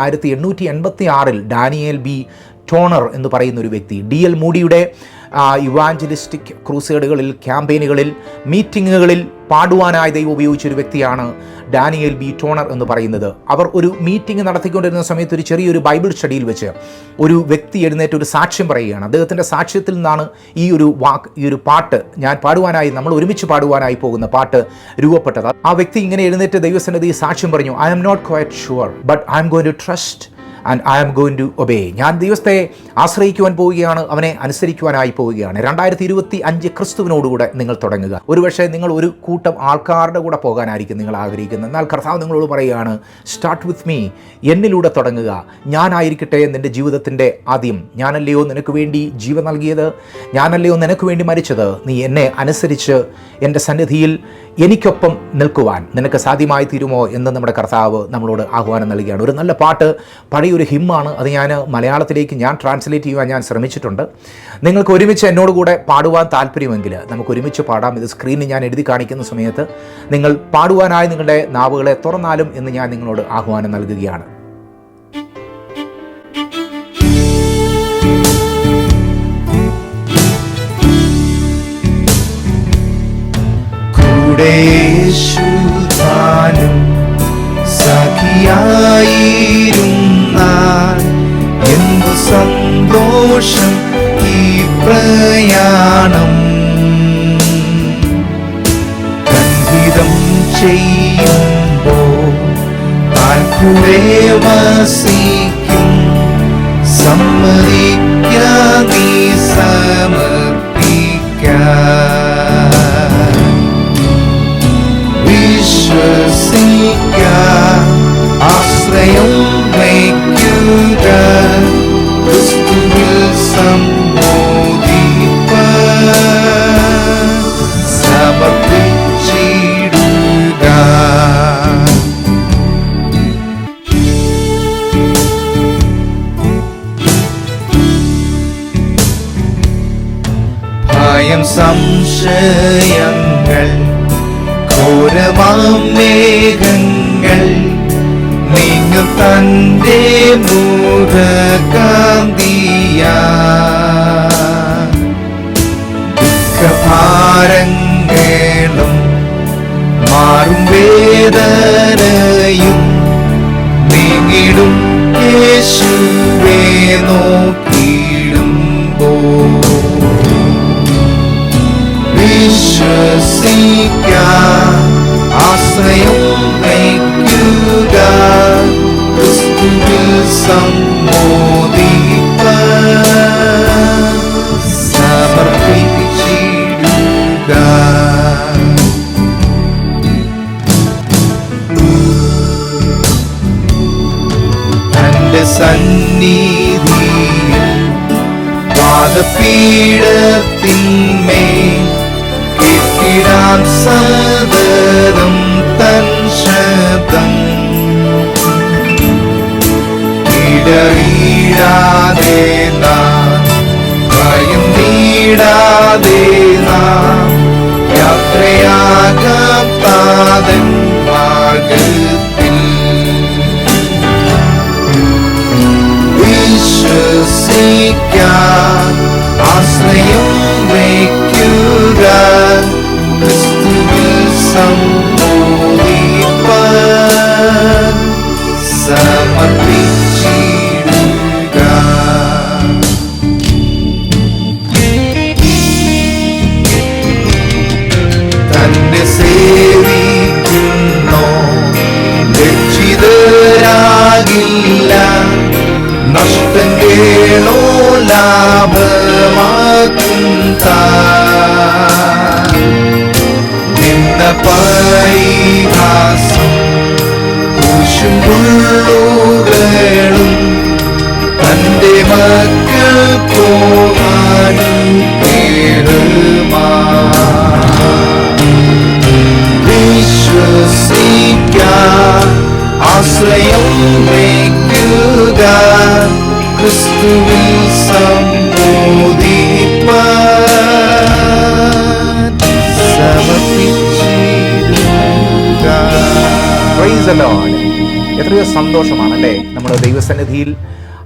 ആയിരത്തി എണ്ണൂറ്റി എൺപത്തി ആറിൽ ഡാനിയേൽ ബി ടോണർ എന്ന് പറയുന്ന ഒരു വ്യക്തി. ഡി എൽ മൂഡിയുടെ യുവാഞ്ചലിസ്റ്റിക് ക്രൂസേഡുകളിൽ ക്യാമ്പയിനുകളിൽ മീറ്റിങ്ങുകളിൽ പാടുവാനായി ദൈവം ഉപയോഗിച്ച ഒരു വ്യക്തിയാണ് ഡാനിയൽ ബി ടോണർ എന്ന് പറയുന്നത്. അവർ ഒരു മീറ്റിംഗ് നടത്തിക്കൊണ്ടിരുന്ന സമയത്ത് ഒരു ചെറിയൊരു ബൈബിൾ സ്റ്റഡിയിൽ വെച്ച് ഒരു വ്യക്തി എഴുന്നേറ്റ് ഒരു സാക്ഷ്യം പറയുകയാണ്. അദ്ദേഹത്തിന്റെ സാക്ഷ്യത്തിൽ നിന്നാണ് ഈ ഒരു വാക്ക് ഈ ഒരു പാട്ട് ഞാൻ പാടുവാനായി നമ്മൾ ഒരുമിച്ച് പാടുവാനായി പോകുന്ന പാട്ട് രൂപപ്പെട്ടത്. ആ വ്യക്തി ഇങ്ങനെ എഴുന്നേറ്റ് ദൈവസന്നിധി സാക്ഷ്യം പറഞ്ഞു I'm not quite sure but I'm going to trust and I'm going to obey ഞാൻ ദൈവത്തെ ആശ്രയിക്കുവാൻ പോവുകയാണ് അവനെ അനുസരിക്കുവാനായി പോവുകയാണ്. രണ്ടായിരത്തി ഇരുപത്തി അഞ്ച് ക്രിസ്തുവിനോടുകൂടെ നിങ്ങൾ തുടങ്ങുക. ഒരുപക്ഷെ നിങ്ങൾ ഒരു കൂട്ടം ആൾക്കാരുടെ കൂടെ പോകാനായിരിക്കും നിങ്ങൾ ആഗ്രഹിക്കുന്നത്. എന്നാൽ കർത്താവ് നിങ്ങളോട് പറയുകയാണ് സ്റ്റാർട്ട് വിത്ത് മീ എന്നിലൂടെ തുടങ്ങുക. ഞാനായിരിക്കട്ടെ നിന്റെ ജീവിതത്തിന്റെ ആദ്യം. ഞാനല്ലയോ നിനക്ക് വേണ്ടി ജീവൻ നൽകിയത്? ഞാനല്ലയോ നിനക്ക് വേണ്ടി മരിച്ചത്? നീ എന്നെ അനുസരിച്ച് എന്റെ സന്നിധിയിൽ എനിക്കൊപ്പം നിൽക്കുവാൻ നിനക്ക് സാധ്യമായി തീരുമോ? എന്ന് നമ്മുടെ കർത്താവ് നമ്മളോട് ആഹ്വാനം നൽകുകയാണ്. ഒരു നല്ല പാട്ട് പഴയൊരു ഹിമ്മാണ് അത് ഞാൻ മലയാളത്തിലേക്ക് ഞാൻ ട്രാൻസ്ലേറ്റ് ചെയ്യുവാൻ ഞാൻ ശ്രമിച്ചിട്ടുണ്ട്. നിങ്ങൾക്ക് ഒരുമിച്ച് എന്നോട് കൂടെ പാടുവാൻ താല്പര്യമെങ്കിൽ നമുക്ക് ഒരുമിച്ച് പാടാം. ഇത് സ്ക്രീനിൽ ഞാൻ എഴുതി കാണിക്കുന്ന സമയത്ത് നിങ്ങൾ പാടുവാനായി നിങ്ങളുടെ നാവുകളെ തുറന്നാലും എന്ന് ഞാൻ നിങ്ങളോട് ആഹ്വാനം നൽകുകയാണ്. സന്തോഷം ഈ പ്രയാണം. സംഗീതം ചെയ്യുമ്പോൾ താൻ കൂടെ വസിക്കും? സമ്മതിക്ക നീ സംശയങ്ങൾ ഘോരമാം മേഘങ്ങൾ നീങ്ങു തന്റെ മുഖകാന്തിയ ദുഃഖഭാരങ്ങളും മാറും വേദനയും നീങ്ങിടും യേശുവേ നോക്കിയിടുമ്പോ വിശ്വസിക്ക ആശ്രയം വയ്ക്കുക ക്രിസ്തുവിൽ സമ്മോദിപ്പ സമർപ്പിച്ചിടുക തന്റെ സന്നിധിയിൽ പാദപീഠത്തിന്മേൽ കേട്ടിടാൻ സദരം തൻ ശബ്ദം. ഇടറിയാതെ നാം നീടാതെ നാം യാത്രയാകാം ആശ്രയം വയ്ക്കുക ക്രിസ്തുവിൽ സംബോധിപ്പ എത്രയോ സന്തോഷമാണ് അല്ലേ നമ്മൾ ദൈവസന്നിധിയിൽ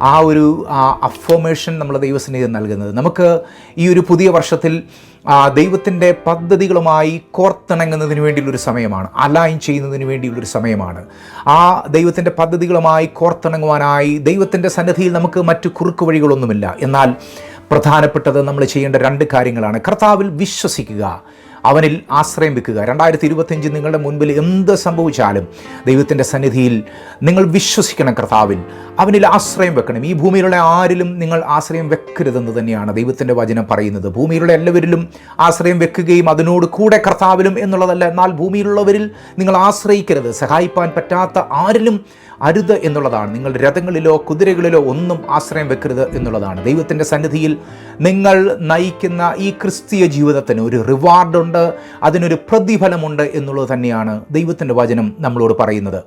ആ ഒരു അഫോമേഷൻ നമ്മൾ ദൈവസന്നിധി നൽകുന്നത്. നമുക്ക് ഈ ഒരു പുതിയ വർഷത്തിൽ ദൈവത്തിന്റെ പദ്ധതികളുമായി കോർത്തിണങ്ങുന്നതിന് വേണ്ടിയുള്ളൊരു സമയമാണ്. അലൈൻ ചെയ്യുന്നതിന് വേണ്ടിയുള്ളൊരു സമയമാണ്. ആ ദൈവത്തിന്റെ പദ്ധതികളുമായി കോർത്തിണങ്ങുവാനായി ദൈവത്തിന്റെ സന്നിധിയിൽ നമുക്ക് മറ്റു കുറുക്ക് വഴികളൊന്നുമില്ല എന്നാൽ പ്രധാനപ്പെട്ടത് നമ്മൾ ചെയ്യേണ്ട രണ്ട് കാര്യങ്ങളാണ്. കർത്താവിൽ വിശ്വസിക്കുക. അവനിൽ ആശ്രയം വെക്കുക. രണ്ടായിരത്തി ഇരുപത്തിയഞ്ച് നിങ്ങളുടെ മുൻപിൽ എന്ത് സംഭവിച്ചാലും ദൈവത്തിന്റെ സന്നിധിയിൽ നിങ്ങൾ വിശ്വസിക്കണം കർത്താവിൽ. അവനിൽ ആശ്രയം വെക്കണം. ഈ ഭൂമിയിലുള്ള ആരിലും നിങ്ങൾ ആശ്രയം വെക്കരുതെന്ന് തന്നെയാണ് ദൈവത്തിന്റെ വചനം പറയുന്നത്. ഭൂമിയിലുള്ള എല്ലാവരിലും ആശ്രയം വെക്കുകയും അതിനോട് കൂടെ കർത്താവിലും എന്നുള്ളതല്ല. എന്നാൽ ഭൂമിയിലുള്ളവരിൽ നിങ്ങൾ ആശ്രയിക്കരുത്. സഹായിപ്പാൻ പറ്റാത്ത ആരിലും അരുത് എന്നുള്ളതാണ്. നിങ്ങൾ രഥങ്ങളിലോ കുതിരകളിലോ ഒന്നും ആശ്രയം വെക്കരുത് എന്നുള്ളതാണ്. ദൈവത്തിന്റെ സന്നിധിയിൽ നിങ്ങൾ നയിക്കുന്ന ഈ ക്രിസ്തീയ ജീവിതത്തിന് ഒരു റിവാർഡുണ്ട് അതിനൊരു പ്രതിഫലമുണ്ട് എന്നുള്ളത് തന്നെയാണ് ദൈവത്തിന്റെ വചനം നമ്മളോട് പറയുന്നത്.